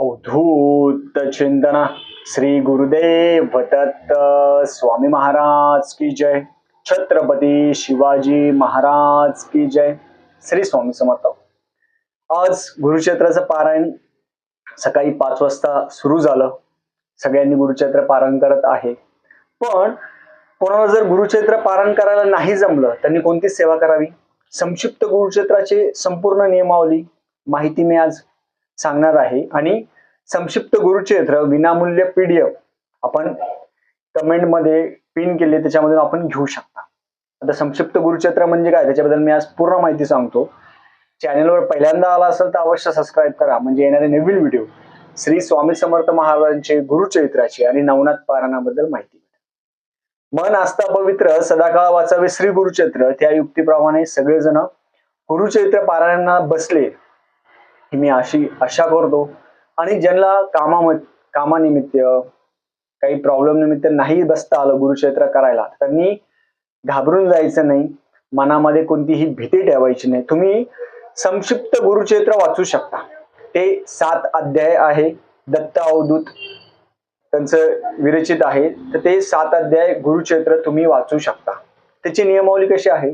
अवधूत चिंतना श्री गुरुदेव दत्त स्वामी महाराज की जय। छत्रपती शिवाजी महाराज की जय। श्री स्वामी समर्थ। आज गुरुक्षेत्राचं पारायण सकाळी पाच वाजता सुरू झालं. सगळ्यांनी गुरुक्षेत्र पारायण करत आहे. पण कोणाला जर गुरुक्षेत्र पारायण करायला नाही जमलं त्यांनी कोणती सेवा करावी? संक्षिप्त गुरुक्षेत्राचे संपूर्ण नियमावली माहिती मी आज सांगणार आहे. आणि संक्षिप्त गुरुक्षेत्र विनामूल्य पीडीएफ आपण कमेंटमध्ये पिन केले त्याच्यामधून आपण घेऊ शकता. आता संक्षिप्त गुरुक्षेत्र म्हणजे काय? त्याच्याबद्दल मी आज पूर्ण माहिती सांगतो. चॅनलवर पहिल्यांदा आला असेल तर अवश्य सबस्क्राईब करा. म्हणजे येणारे नवीन व्हिडिओ श्री स्वामी समर्थ महाराजांचे गुरुचरित्राची आणि नवनाथ पारायणाबद्दल माहिती मन आस्था पवित्र सदाकाळ वाचावे श्री गुरुचरित्र. त्या युक्तीप्रमाणे सगळेजण गुरुचरित्र पारायणाला बसले. ही मी अशी आशा करतो. आणि ज्यांना कामा कामानिमित्त काही प्रॉब्लेम निमित्त नाही बसता आलं गुरुक्षेत्र करायला त्यांनी घाबरून जायचं नाही. मनामध्ये कोणतीही भीती ठेवायची नाही. तुम्ही संक्षिप्त गुरुक्षेत्र वाचू शकता. ते सात अध्याय आहे. दत्त अवधूत त्यांचं विरचित आहे. तर ते सात अध्याय गुरुक्षेत्र तुम्ही वाचू शकता. त्याची नियमावली कशी आहे?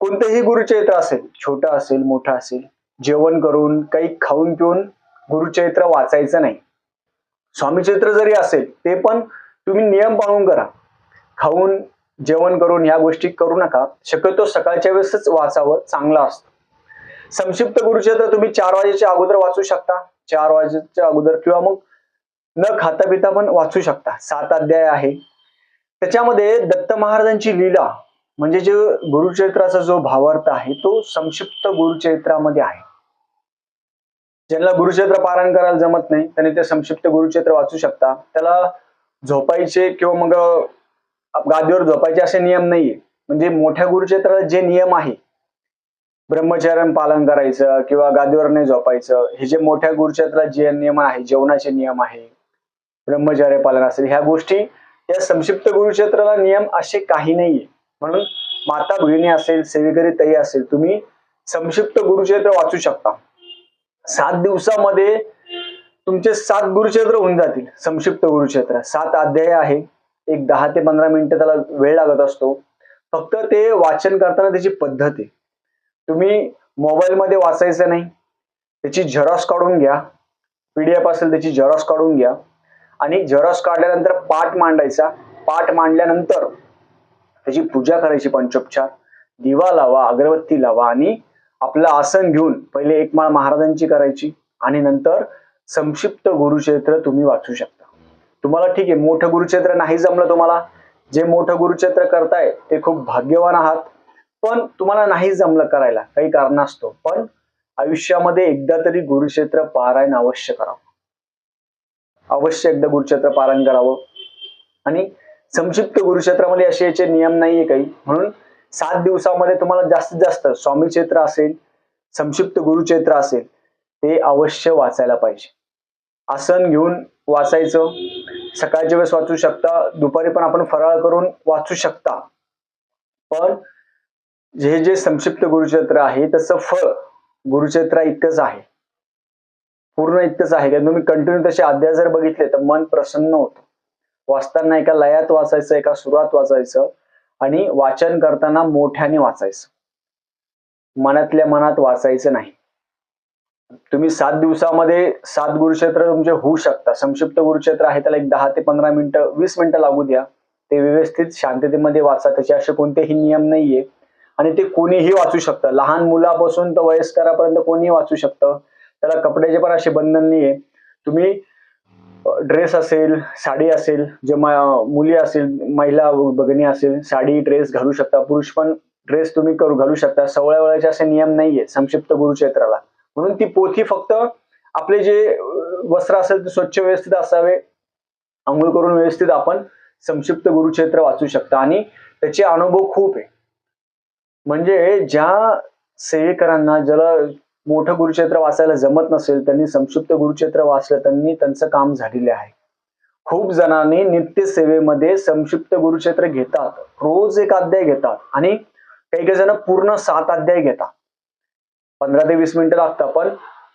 कोणतंही गुरुक्षेत्र असेल छोटं असेल मोठं असेल जेवण करून काही खाऊन पिऊन गुरुचरित्र वाचायचं नाही. स्वामीचरित्र जरी असेल ते पण तुम्ही नियम पाळून करा. खाऊन जेवण करून ह्या गोष्टी करू नका. शक्यतो सकाळच्या वेळेसच वाचावं चांगलं असतं. संक्षिप्त गुरुचरित्र तुम्ही चार वाजेच्या अगोदर वाचू शकता. चार वाजेच्या अगोदर किंवा मग न खाता पिता पण वाचू शकता. सात अध्याय आहे. त्याच्यामध्ये दत्त महाराजांची लीला म्हणजे जे गुरुचरित्राचा जो भावार्थ आहे तो संक्षिप्त गुरुचरित्रामध्ये आहे. ज्यांना गुरुचरित्र पारायण करायला जमत नाही त्यांनी ते संक्षिप्त गुरुचरित्र वाचू शकता. त्याला झोपायचे किंवा मग गादीवर झोपायचे असे नियम नाहीये. म्हणजे मोठ्या गुरुचरित्राला जे नियम आहे ब्रह्मचर्य पालन करायचं किंवा गादीवर नाही झोपायचं हे जे मोठ्या गुरुचरित्राला जे नियम आहे जेवणाचे नियम आहे ब्रह्मचर्य पालन असेल ह्या गोष्टी या संक्षिप्त गुरुक्षेत्राला नियम असे काही नाहीये. म्हणून माता भगिनी असेल सेविकरी तई असेल तुम्ही संक्षिप्त गुरुक्षेत्र वाचू शकता. सात दिवसामध्ये तुमचे सात गुरुक्षेत्र होऊन जातील संक्षिप्त गुरुक्षेत्र. सात अध्याय आहे. एक दहा ते पंधरा मिनिटं त्याला वेळ लागत असतो. फक्त ते वाचन करताना त्याची पद्धत आहे. तुम्ही मोबाईलमध्ये वाचायचं नाही. त्याची झेरॉक्स काढून घ्या. पीडीएफ असेल त्याची झेरॉक्स काढून घ्या. आणि झेरॉक्स काढल्यानंतर पाठ मांडायचा. पाठ मांडल्यानंतर त्याची पूजा करायची पंचोपचार. दिवा लावा अगरबत्ती लावा आणि आपलं आसन घेऊन पहिले एक माळ महाराजांची करायची आणि नंतर संक्षिप्त गुरुक्षेत्र तुम्ही वाचू शकता. तुम्हाला ठीक आहे मोठं गुरुक्षेत्र नाही जमलं तुम्हाला. जे मोठं गुरुक्षेत्र करताय ते खूप भाग्यवान आहात. पण तुम्हाला नाही जमलं करायला काही कारण असतो. पण आयुष्यामध्ये एकदा तरी गुरुक्षेत्र पारायण अवश्य करावं. अवश्य एकदा गुरुक्षेत्र पारायण करावं. आणि संक्षिप्त गुरुक्षेत्रामध्ये असे याचे नियम नाहीये काही. म्हणून सात दिवसामध्ये तुम्हाला जास्तीत जास्त स्वामी क्षेत्र असेल संक्षिप्त गुरुक्षेत्र असेल ते अवश्य वाचायला पाहिजे. आसन घेऊन वाचायचं. सकाळच्या वेळेस वाचू शकता. दुपारी पण आपण फराळ करून वाचू शकता. पण जे जे संक्षिप्त गुरुक्षेत्र आहे तसं फळ गुरुक्षेत्र इतकंच आहे. पूर्ण इतकंच आहे. कारण तुम्ही कंटिन्यू तसे अध्याय जर बघितले तर मन प्रसन्न होतं. वाचताना एका लयात वाचायचं एका सुरात वाचायचं आणि वाचन करताना मोठ्याने वाचायचं. मनातल्या मनात वाचायचं नाही. तुम्ही सात दिवसामध्ये सात गुरुक्षेत्र तुमचे होऊ शकता. संक्षिप्त गुरुक्षेत्र आहे त्याला एक दहा ते पंधरा मिनिटं वीस मिनिटं लागू द्या. ते व्यवस्थित शांततेमध्ये वाचा. त्याचे असे कोणतेही नियम नाहीये. आणि ते कोणीही वाचू शकतं. लहान मुलापासून तर वयस्करापर्यंत कोणीही वाचू शकतं. त्याला कपड्याचे पण असे बंधन नाहीये. तुम्ही ड्रेस असेल साडी असेल जे मुली असेल महिला भगिनी असेल साडी ड्रेस घालू शकता. पुरुष पण ड्रेस तुम्ही करू घालू शकता. सवळ्या वळ्याचे असे नियम नाहीये संक्षिप्त गुरुक्षेत्राला. म्हणून ती पोथी फक्त आपले जे वस्त्र असेल ते स्वच्छ व्यवस्थित असावे. आंघोळ करून व्यवस्थित आपण संक्षिप्त गुरुक्षेत्र वाचू शकता. आणि त्याचे अनुभव खूप आहे. म्हणजे ज्या सेवेकरांना ज्याला मोठं गुरुक्षेत्र वाचायला जमत नसेल त्यांनी संक्षिप्त गुरुक्षेत्र वाचलं त्यांनी त्यांचं काम झालेले आहे. खूप जणांनी नित्य सेवेमध्ये संक्षिप्त गुरुक्षेत्र घेतात. रोज एक अध्याय घेतात आणि काही काही जण पूर्ण सात अध्याय घेतात. पंधरा ते वीस मिनिटं लागतात पण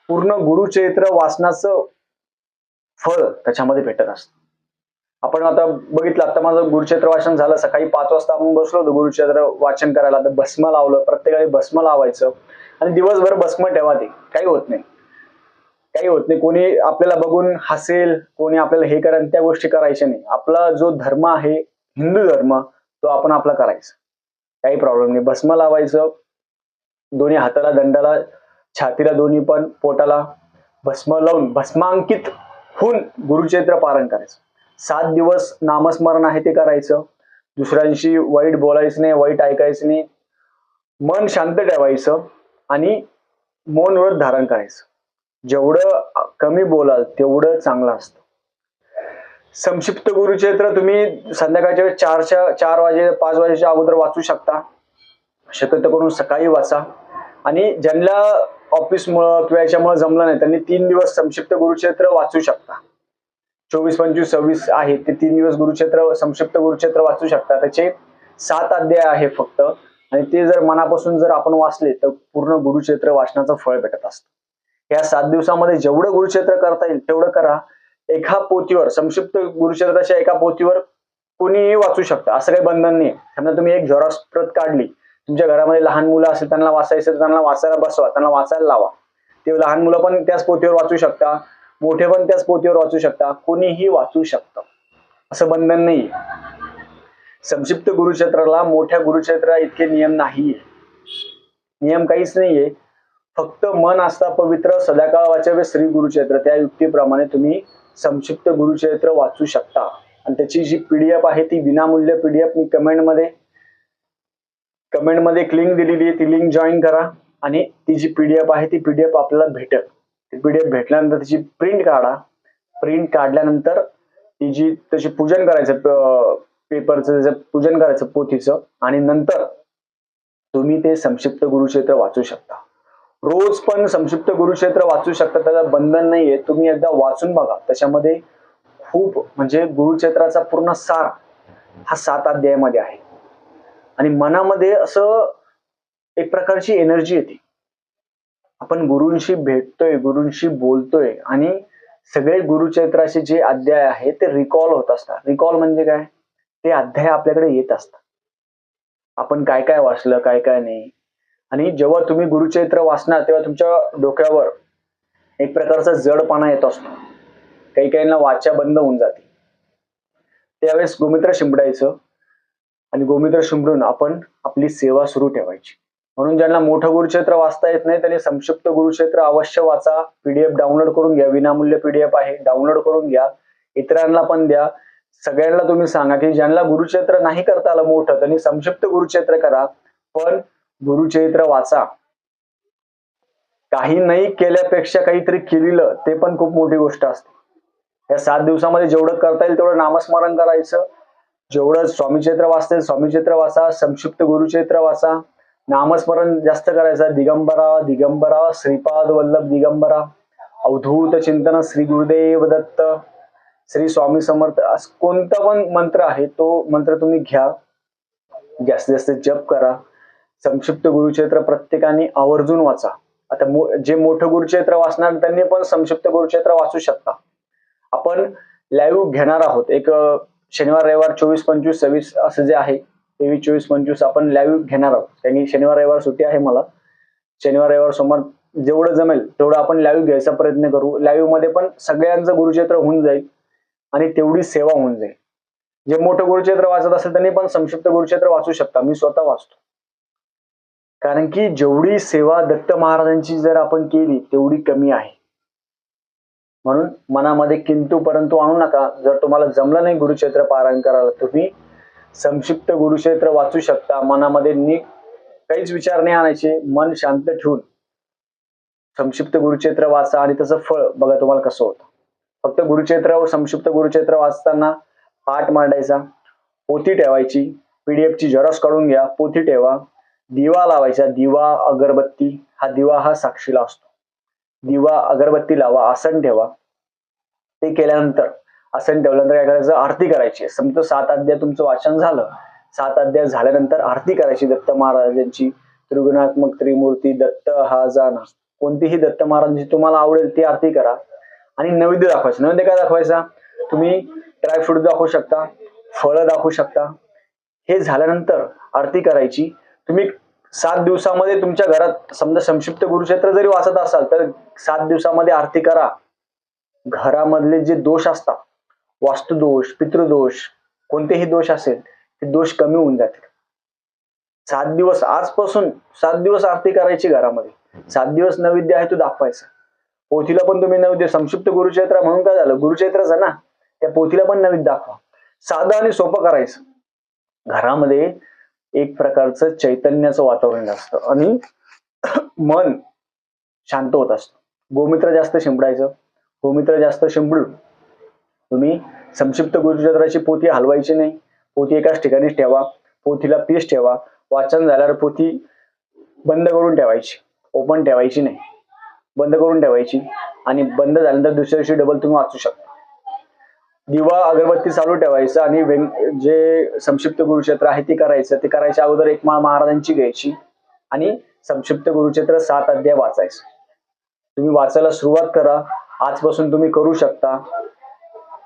पूर्ण गुरुचरित्र वाचनाचं फळ त्याच्यामध्ये भेटत असतं. आपण आता बघितलं आता माझं गुरुक्षेत्र वाचन झालं सकाळी पाच वाजता आपण बसलो होतो गुरुक्षेत्र वाचन करायला. तर भस्म लावलं प्रत्येकाने भस्म लावायचं. आणि दिवसभर भस्म ठेवा ते. काही होत नाही. काही होत नाही. कोणी आपल्याला बघून हसेल कोणी आपल्याला हे करेल त्या गोष्टी करायच्या नाही. आपला जो धर्म आहे हिंदू धर्म तो आपण आपला करायचा. काही प्रॉब्लेम नाही. भस्म लावायचं. दोन्ही हाताला दंडाला छातीला दोन्ही पण पोटाला भस्म लावून भस्मांकित होऊन गुरुचैत्र पारण करायचं. सात दिवस नामस्मरण आहे ते करायचं. दुसऱ्यांशी वाईट बोलायचं नाही वाईट ऐकायचं नाही. मन शांत ठेवायचं आणि मौन व्रत धारण करायचं. जेवढं कमी बोलाल तेवढं चांगलं असतं. संक्षिप्त गुरुचरित्र तुम्ही संध्याकाळच्या वेळेस चारच्या चार वाजे पाच वाजेच्या अगोदर वाचू शकता. शक्यतो करून सकाळी वाचा. आणि ज्यांना ऑफिसमुळं किंवा याच्यामुळे जमलं नाही त्यांनी तीन दिवस संक्षिप्त गुरुक्षेत्र वाचू शकता. चोवीस पंचवीस सव्वीस आहे ते तीन दिवस गुरुक्षेत्र संक्षिप्त गुरुक्षेत्र वाचू शकता. त्याचे सात अध्याय आहे फक्त. आणि ते जर मनापासून जर आपण वाचले तर पूर्ण गुरुक्षेत्र वाचनाचं फळ भेटत असतं. या सात दिवसामध्ये जेवढं गुरुक्षेत्र करता येईल तेवढं करा. एका पोथीवर संक्षिप्त गुरुक्षेत्राच्या एका पोथीवर कोणीही वाचू शकतं. असं काही बंधन नाही समजा तुम्ही एक झेरॉक्स प्रत काढली. तुमच्या घरामध्ये लहान मुलं असेल त्यांना वाचायचं त्यांना वाचायला बसवा त्यांना वाचायला लावा. ते लहान मुलं पण त्याच पोथीवर वाचू शकता. मोठे पण त्याच पोथीवर वाचू शकता कोणीही वाचू शकतं. असं बंधन नाही संक्षिप्त गुरुक्षेत्राला मोठ्या गुरुक्षेत्रा इतके नियम नाहीये. नियम काहीच नाहीये. फक्त मन असता पवित्र सदाकाळ वाचावे श्री गुरुक्षेत्र. त्या युक्तीप्रमाणे तुम्ही संक्षिप्त गुरुक्षेत्र वाचू शकता. आणि त्याची जी पीडीएफ आहे ती विनामूल्य पीडीएफ मी कमेंटमध्ये कमेंटमध्ये एक लिंक दिलेली आहे ती लिंक जॉईन करा. आणि ती जी पीडीएफ आहे ती पीडीएफ आपल्याला भेटेल. ती एफ भेटल्यानंतर त्याची प्रिंट काढा. प्रिंट काढल्यानंतर ती जी त्याची पूजन करायचं पेपरचं त्याचं पूजन करायचं पोथीचं आणि नंतर तुम्ही ते संक्षिप्त गुरुक्षेत्र वाचू शकता. रोज पण संक्षिप्त गुरुक्षेत्र वाचू शकता त्याला बंधन नाहीये. तुम्ही एकदा वाचून बघा. त्याच्यामध्ये खूप म्हणजे गुरुक्षेत्राचा पूर्ण सार हा सात अध्यायामध्ये आहे. आणि मनामध्ये असं एक प्रकारची एनर्जी येते. आपण गुरूंशी भेटतोय गुरूंशी बोलतोय आणि सगळे गुरुचैत्राचे जे अध्याय आहे ते रिकॉल होत असतात. रिकॉल म्हणजे काय? ते अध्याय आपल्याकडे येत असतात. आपण काय काय वाचलं काय काय नाही. आणि जेव्हा तुम्ही गुरुचैत्र वाचणार तेव्हा तुमच्या डोक्यावर एक प्रकारचा जडपणा येत असतो. काही काहींना वाचा बंद होऊन जाते. त्यावेळेस गोमित्र शिंपडायचं आणि गोमित्र शिंपडून आपण आपली सेवा सुरू ठेवायची. म्हणून ज्यांना मोठं गुरुक्षेत्र वाचता येत नाही त्यांनी संक्षिप्त गुरुक्षेत्र अवश्य वाचा. पीडीएफ डाउनलोड करून घ्या. विनामूल्य पीडीएफ आहे. डाउनलोड करून घ्या. इतरांना पण द्या. सगळ्यांना तुम्ही सांगा की ज्यांना गुरुक्षेत्र नाही करता आलं मोठं त्यांनी संक्षिप्त गुरुक्षेत्र करा. पण गुरुचरित्र वाचा. काही नाही केल्यापेक्षा काहीतरी केलेलं ते पण खूप मोठी गोष्ट असते. या सात दिवसामध्ये जेवढं करता येईल तेवढं नामस्मरण करायचं. जेवढं स्वामीचैत्र वाचते स्वामीचैत्र वाचा. संक्षिप्त गुरुचैत्र वाचा. नामस्मरण जास्त करायचं. दिगंबरा दिगंबरा श्रीपाद वल्लभ दिगंबरा अवधूत चिंतन श्री गुरुदेव दत्त श्री स्वामी समर्थ असं कोणता पण मंत्र आहे तो मंत्र तुम्ही घ्या. जास्तीत जास्त जप करा. संक्षिप्त गुरुक्षेत्र प्रत्येकाने आवर्जून वाचा. आता मो- जे मोठं गुरुक्षेत्र वाचणार त्यांनी पण संक्षिप्त गुरुक्षेत्र वाचू शकता. आपण लाईव्ह घेणार आहोत. एक शनिवार रविवार चोवीस पंचवीस सव्वीस असं जे आहे तेवीस चोवीस पंचवीस आपण लाईव्ह घेणार आहोत. त्यांनी शनिवार रविवार सुट्टी आहे मला. शनिवार रविवार सोमवार जेवढं जमेल तेवढं आपण लाईव्ह घ्यायचा प्रयत्न करू. लाईव्हमध्ये पण सगळ्यांचं गुरुक्षेत्र होऊन जाईल आणि तेवढी सेवा होऊन जाईल. जे मोठं गुरुक्षेत्र वाचत असेल त्यांनी पण संक्षिप्त गुरुक्षेत्र वाचू शकता. मी स्वतः वाचतो. कारण की जेवढी सेवा दत्त महाराजांची जर आपण केली तेवढी कमी आहे. म्हणून मनामध्ये किंतू परंतु आणू नका. जर तुम्हाला जमलं नाही गुरुक्षेत्र पारायण करायला तुम्ही संक्षिप्त गुरुक्षेत्र वाचू शकता. मनामध्ये नीट काहीच विचार नाही आणायचे. मन शांत ठेवून संक्षिप्त गुरुक्षेत्र वाचा आणि त्याचं फळ बघा तुम्हाला कसं होतं. फक्त गुरुक्षेत्र व संक्षिप्त गुरुक्षेत्र वाचताना पाठ मांडायचा. पोथी ठेवायची. पीडीएफ ची झेरॉक्स काढून घ्या. पोथी ठेवा. दिवा लावायचा. दिवा अगरबत्ती हा दिवा हा साक्षीला असतो. दिवा अगरबत्ती लावा. आसन ठेवा. ते केल्यानंतर आसन ठेवल्यानंतर काय करायचं? आरती करायची. समजा सात अध्याय तुमचं वाचन झालं. सात अध्याय झाल्यानंतर आरती करायची दत्त महाराजांची. त्रिगुणात्मक त्रिमूर्ती दत्त हा जाना कोणतीही दत्त महाराजांची तुम्हाला आवडेल ती आरती करा. आणि नैवेद्य दाखवायचं. नैवेद्य काय दाखवायचा? तुम्ही ड्रायफ्रूट दाखवू शकता फळं दाखवू शकता. हे झाल्यानंतर आरती करायची. तुम्ही सात दिवसामध्ये तुमच्या घरात समजा संक्षिप्त गुरुक्षेत्र जरी वाचत असाल तर सात दिवसामध्ये आरती करा. घरामधले जे दोष असतात वास्तुदोष पितृदोष कोणतेही दोष असेल ते दोष कमी होऊन जातील. सात दिवस आजपासून सात दिवस आरती करायची घरामध्ये. सात दिवस नैवेद्य आहे तो दाखवायचा. पोथीला पण तुम्ही नैवेद्य संक्षिप्त गुरुचैत्र म्हणून काय झालं? गुरुचैत्र ना? त्या पोथीला पण नैवेद्य दाखवा. साधं आणि सोपं करायचं. घरामध्ये एक प्रकारचं चैतन्याचं वातावरण असतं आणि मन शांत होत असतं. गोमित्र जास्त शिंपडायचं गोमित्र जास्त शिंपडून तुम्ही संक्षिप्त गुरुचंद्राची पोथी हलवायची नाही. पोथी एकाच ठिकाणीच ठेवा. पोथीला पीस ठेवा. वाचन झाल्यावर पोथी बंद करून ठेवायची. ओपन ठेवायची नाही. बंद करून ठेवायची. आणि बंद झाल्यानंतर दुसऱ्या दिवशी डबल तुम्ही वाचू शकता. दिवा अगरबत्ती चालू ठेवायचं आणि वेंग जे संक्षिप्त गुरुक्षेत्र आहे ते करायचं. ते करायच्या अगोदर एक माळ महाराजांची घ्यायची आणि संक्षिप्त गुरुक्षेत्र सात अध्याय वाचायचं. तुम्ही वाचायला सुरुवात करा. आजपासून तुम्ही करू शकता.